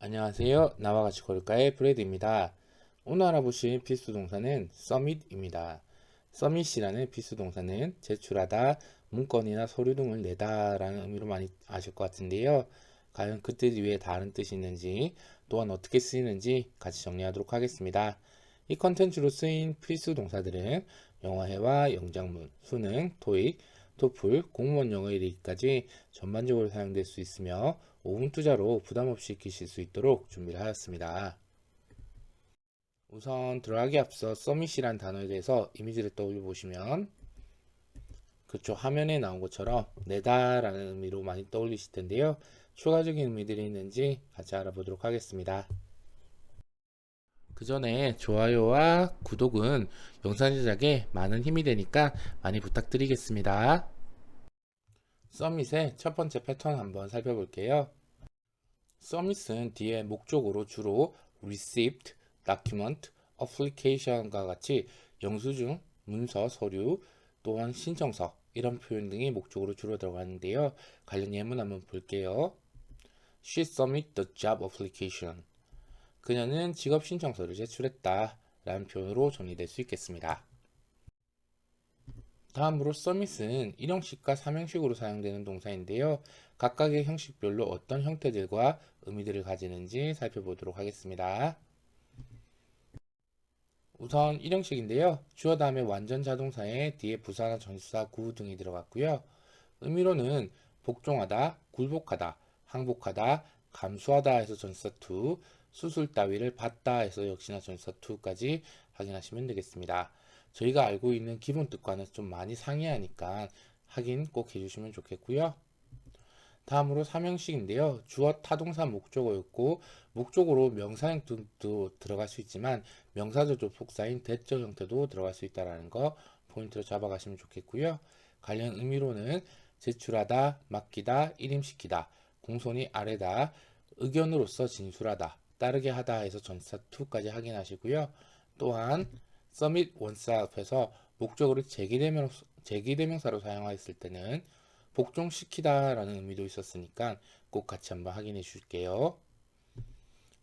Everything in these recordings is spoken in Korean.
안녕하세요. 나와 같이 걸을까의 브레드입니다. 오늘 알아보실 필수 동사는 submit입니다. submit이라는 필수 동사는 제출하다, 문건이나 서류 등을 내다 라는 의미로 많이 아실 것 같은데요. 과연 그뜻 이외에 다른 뜻이 있는지, 또한 어떻게 쓰이는지 같이 정리하도록 하겠습니다. 이 컨텐츠로 쓰인 필수 동사들은 영어회화, 영작문, 수능, 토익, 토플, 공무원 영어 1위까지 전반적으로 사용될 수 있으며 5분 투자로 부담 없이 익히실 수 있도록 준비를 하였습니다. 우선 들어가기 앞서 서밋이란 단어에 대해서 이미지를 떠올려 보시면 그쪽 화면에 나온 것처럼 내다 라는 의미로 많이 떠올리실 텐데요. 추가적인 의미들이 있는지 같이 알아보도록 하겠습니다. 그 전에 좋아요와 구독은 영상 제작에 많은 힘이 되니까 많이 부탁드리겠습니다. 서밋의 첫 번째 패턴 한번 살펴볼게요. 서밋은 뒤에 목적으로 주로 received, document, application과 같이 영수증, 문서, 서류, 또한 신청서 이런 표현 등이 목적으로 주로 들어가는데요. 관련 예문 한번 볼게요. She submitted the job application. 그녀는 직업 신청서를 제출했다. 라는 표현으로 정리될 수 있겠습니다. 다음으로 서밋은 1형식과 3형식으로 사용되는 동사인데요. 각각의 형식별로 어떤 형태들과 의미들을 가지는지 살펴보도록 하겠습니다. 우선 1형식인데요. 주어 다음에 완전 자동사에 뒤에 부사나 전치사, 구 등이 들어갔고요. 의미로는 복종하다, 굴복하다, 항복하다, 감수하다 해서 전치사 to, 수술 따위를 받다 해서 역시나 전치사 to까지 확인하시면 되겠습니다. 저희가 알고 있는 기본 뜻과는 좀 많이 상이하니까 확인 꼭 해주시면 좋겠고요. 다음으로 삼형식인데요. 주어 타동사 목적어였고 목적으로 명사형 등도 들어갈 수 있지만 명사조조 복사인 대적 형태도 들어갈 수 있다는 거 포인트로 잡아가시면 좋겠고요. 관련 의미로는 제출하다, 맡기다, 일임시키다, 공손히 아래다, 의견으로서 진술하다, 따르게 하다 해서 전사 2까지 확인하시고요. 또한 submit once 앞에서 목적어를 제기대명, 제기대명사로 사용하였을 때는 복종시키다 라는 의미도 있었으니까 꼭 같이 한번 확인해 줄게요.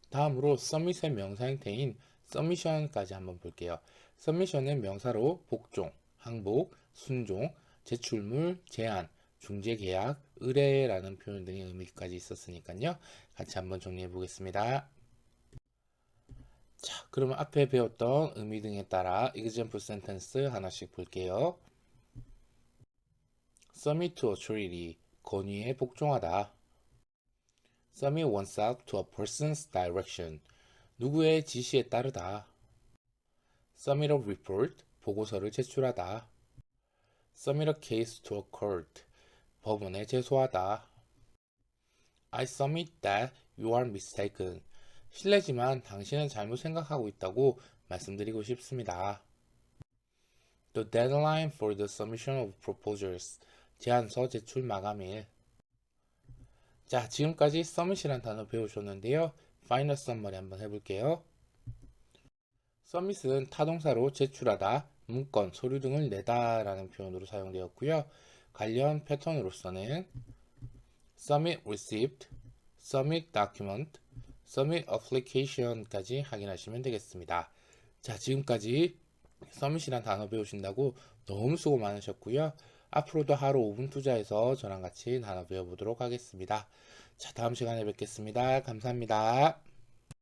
다음으로 submit의 명사 형태인 submission까지 한번 볼게요. submission은 명사로 복종, 항복, 순종, 제출물, 제한, 중재계약, 의뢰라는 표현 등의 의미까지 있었으니까요. 같이 한번 정리해 보겠습니다. 자, 그러면 앞에 배웠던 의미 등에 따라 example sentence 하나씩 볼게요. submit to authority, 권위에 복종하다. submit oneself to a person's direction, 누구의 지시에 따르다. submit a report, 보고서를 제출하다. submit a case to a court, 법원에 제소하다. I submit that you are mistaken. 실례지만 당신은 잘못 생각하고 있다고 말씀드리고 싶습니다. The deadline for the submission of proposals. 제안서 제출 마감일. 자, 지금까지 submit이란 단어 배우셨는데요. 파이널 썸머리 한번 해볼게요. submit은 타동사로 제출하다, 문건, 서류 등을 내다 라는 표현으로 사용되었고요. 관련 패턴으로서는 submit received, submit document, submit application까지 확인하시면 되겠습니다. 자, 지금까지 submit이란 단어 배우신다고 너무 수고 많으셨고요. 앞으로도 하루 5분 투자해서 저랑 같이 나눠 배워보도록 하겠습니다. 자, 다음 시간에 뵙겠습니다. 감사합니다.